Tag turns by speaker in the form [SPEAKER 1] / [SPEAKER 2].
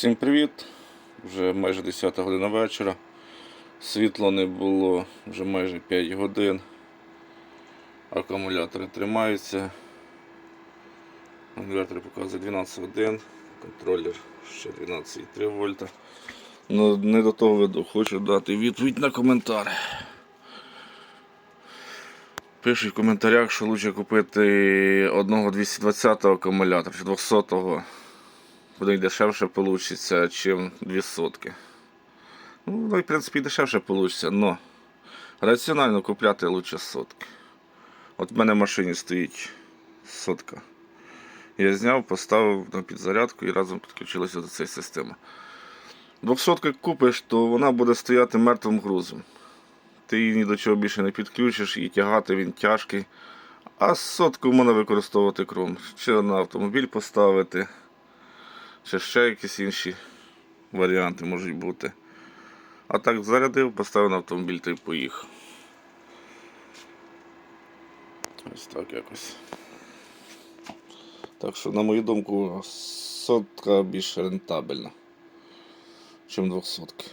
[SPEAKER 1] Всім привіт! Вже майже 10 година вечора. Світла не було вже майже 5 годин. Акумулятори тримаються. Інвертор показує 12 годин. Контролер ще 12,3 вольта. Ну, не до того веду. Хочу дати відповідь на коментар. Пишуть в коментарях, що краще купити одного 220 го акумулятора чи 200-го буде й дешевше вийде, ніж дві сотки. Ну, воно, в принципі, і дешевше вийде, але раціонально купляти лучше сотки. От в мене в машині стоїть сотка. Я зняв, поставив на підзарядку і разом підключилася до цієї системи. Двохсотки купиш, то вона буде стояти мертвим грузом. Ти її ні до чого більше не підключиш і тягати він тяжкий. А сотку можна використовувати кром. Чи на автомобіль поставити, чи ще якісь інші варіанти можуть бути. А так зарядив, поставив на автомобіль та й поїхав. Ось так якось. Так що, на мою думку, сотка більш рентабельна, ніж двохсотки.